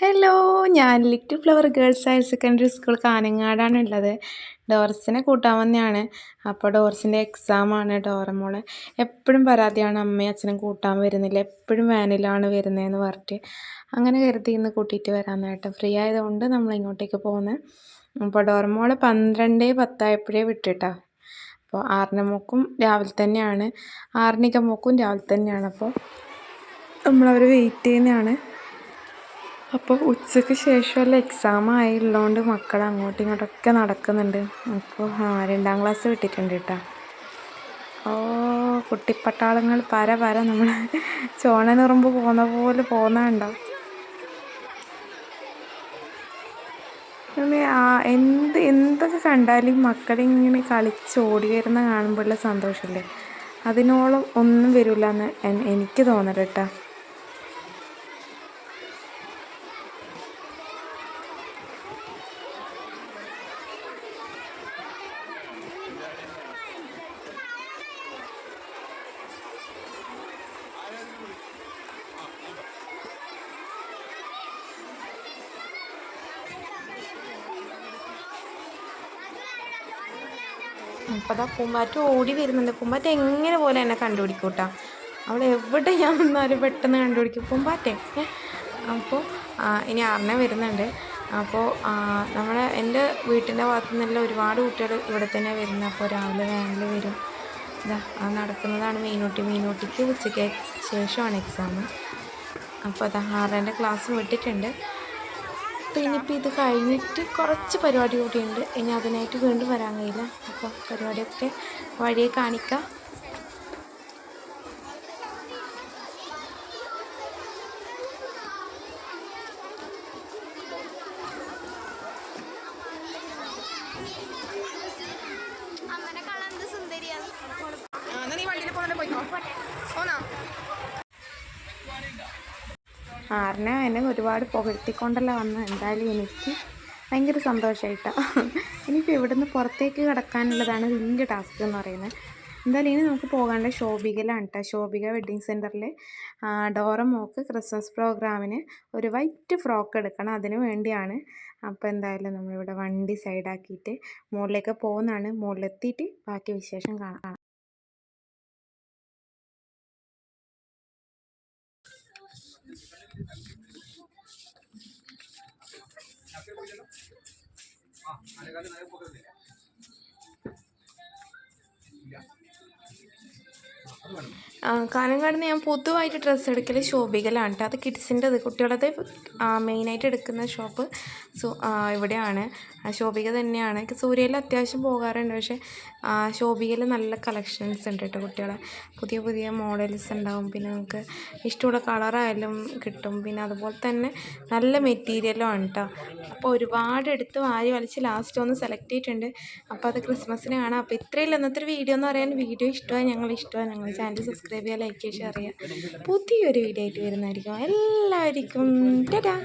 Hello ഞാൻ little flower girls higher secondary school കാനങ്ങാടാണ് ഉള്ളത്. ഡോർസിനെ കൂട്ടാൻ വന്നെയാണ്. അപ്പോൾ ഡോർസിന്റെ എക്സാമാണ് ഡോറമോൾ എപ്പോഴും പരാതിയാണ് അമ്മയും അച്ഛനും കൂട്ടാൻ വരുന്നില്ല. എപ്പോഴും വാനിലാണ് വരുന്നതെന്ന് പറഞ്ഞിട്ട്. അങ്ങനെ കരുതി ഇന്ന് കൂട്ടിയിട്ട് വരാമെന്നായിട്ട് ഫ്രീ ആയതുകൊണ്ട് നമ്മൾ ഇങ്ങോട്ടേക്ക് പോകുന്നത് അപ്പോൾ ഡോറമോൾ പന്ത്രണ്ട് പത്തായപ്പോഴേ വിട്ടിട്ടാ. അപ്പോൾ ആറിന് മൂക്കും രാവിലെ തന്നെയാണ്. ആറിനൊക്കെ മൂക്കും രാവിലെ തന്നെയാണ്. അപ്പോൾ നമ്മളവർ വെയിറ്റ് ചെയ്യുന്നതാണ്. അപ്പോൾ ഉച്ചയ്ക്ക് ശേഷമല്ല എക്സാം ആയുള്ളതുകൊണ്ട് മക്കൾ അങ്ങോട്ടും ഇങ്ങോട്ടൊക്കെ നടക്കുന്നുണ്ട്. അപ്പോൾ ആ രണ്ടാം ക്ലാസ് വിട്ടിട്ടുണ്ട് കേട്ടോ. ഓ കുട്ടിപ്പട്ടാളങ്ങൾ പര പര നമ്മൾ ചോണ നിറമ്പ് പോകുന്ന പോലെ പോകുന്നുണ്ടോ എന്ത് എന്തൊക്കെ കണ്ടാലും മക്കളിങ്ങനെ കളിച്ച് ഓടി വരുന്ന കാണുമ്പോഴുള്ള സന്തോഷമില്ലേ അതിനോളം ഒന്നും വരില്ല എന്ന് എനിക്ക് തോന്നല അപ്പോൾ അതാ ഓടി വരുന്നുണ്ട്. പൂമ്പാറ്റ എങ്ങനെ പോലെ എന്നെ കണ്ടുപിടിക്കും കേട്ടോ എവിടെ ഞാൻ വന്നാലും പെട്ടെന്ന് കണ്ടുപിടിക്കും. കുമ്പാറ്റെ അപ്പോൾ ഇനി അറിഞ്ഞ വരുന്നുണ്ട്. അപ്പോൾ നമ്മളെ എന്റെ വീട്ടിന്റെ ഭാഗത്തു നിന്നെല്ലാം ഒരുപാട് കുട്ടികൾ ഇവിടെ തന്നെ വരുന്നത് അപ്പോൾ രാവിലെ വേനൽ വരും. ഇതാ നടക്കുന്നതാണ് മീനൂട്ടി. മീനൂട്ടിക്ക് ഉച്ചയ്ക്ക് ശേഷമാണ് എക്സാം അപ്പോൾ അത് ആറേന്റെ ക്ലാസ് വിട്ടിട്ടുണ്ട്. അപ്പോൾ ഇനിയിപ്പോൾ ഇത് കഴിഞ്ഞിട്ട് കുറച്ച് പരിപാടി കൂടിയുണ്ട് ഇനി അതിനായിട്ട് വീണ്ടും വരാൻ കഴിയില്ല. അപ്പോൾ പരിപാടിയൊക്കെ വഴിയെ കാണിക്കാം. നീ വണ്ടിയിൽ പോയിക്കോ. ആറിനെ എന്നെ ഒരുപാട് പുകഴ്ത്തിക്കൊണ്ടല്ല വന്നത്. എന്തായാലും എനിക്ക് ഭയങ്കര സന്തോഷമായിട്ടാണ് എനിക്ക് ഇവിടുന്ന് പുറത്തേക്ക് കിടക്കാനുള്ളതാണ് വലിയ ടാസ്ക് എന്ന് പറയുന്നത്. എന്തായാലും ഇനി നമുക്ക് പോകാനുള്ള ശോഭികയിലാണ് കേട്ടോ ശോഭിക വെഡ്ഡിങ് സെന്ററിൽ ഡോറ മോക്ക് ക്രിസ്മസ് പ്രോഗ്രാമിന് ഒരു വൈറ്റ് ഫ്രോക്ക് എടുക്കണം അതിന് വേണ്ടിയാണ്. അപ്പോൾ എന്തായാലും നമ്മളിവിടെ വണ്ടി സൈഡാക്കിയിട്ട് മുകളിലേക്ക് പോകുന്നതാണ്. മുകളിലെത്തിയിട്ട് ബാക്കി വിശേഷം കാണാം. അത് വേണം കാനങ്കാട് ഞാൻ പൊതുവായിട്ട് ഡ്രസ്സ് എടുക്കൽ ശോഭികലാണ് കേട്ടോ അത് കിഡ്സിന്റെത് കുട്ടികളത് മെയിനായിട്ട് എടുക്കുന്ന ഷോപ്പ് സോ ഇവിടെയാണ്. ശോഭിക തന്നെയാണ്. സൂര്യയിൽ അത്യാവശ്യം പോകാറുണ്ട്. പക്ഷേ ശോഭികയിൽ നല്ല കളക്ഷൻസ് ഉണ്ട് കേട്ടോ കുട്ടികളെ. പുതിയ പുതിയ മോഡൽസ് ഉണ്ടാവും. പിന്നെ നമുക്ക് ഇഷ്ടമുള്ള കളറായാലും കിട്ടും. പിന്നെ അതുപോലെ തന്നെ നല്ല മെറ്റീരിയലും ആണ് കേട്ടോ അപ്പോൾ ഒരുപാട് എടുത്ത് വാരി വലിച്ച് ലാസ്റ്റ് ഒന്ന് സെലക്ട് ചെയ്തിട്ടുണ്ട്. അപ്പോൾ അത് ക്രിസ്മസിന് കാണാം അപ്പോൾ ഇത്രയും ഇന്നത്തെ വീഡിയോ എന്ന് പറയാൻ വീഡിയോ ഇഷ്ടമായി ഞങ്ങൾ ഇഷ്ടമായി ഞങ്ങൾ ചാനൽ സബ്സ്ക്രൈബ് സബ്സ്ക്രൈബ് ചെയ്യുക ലൈക്ക് ചെയ്യുക ഷെയർ ചെയ്യുക. പുതിയൊരു വീഡിയോ ആയിട്ട് വരുന്നതായിരിക്കും. എല്ലാവർക്കും ടാറ്റാ.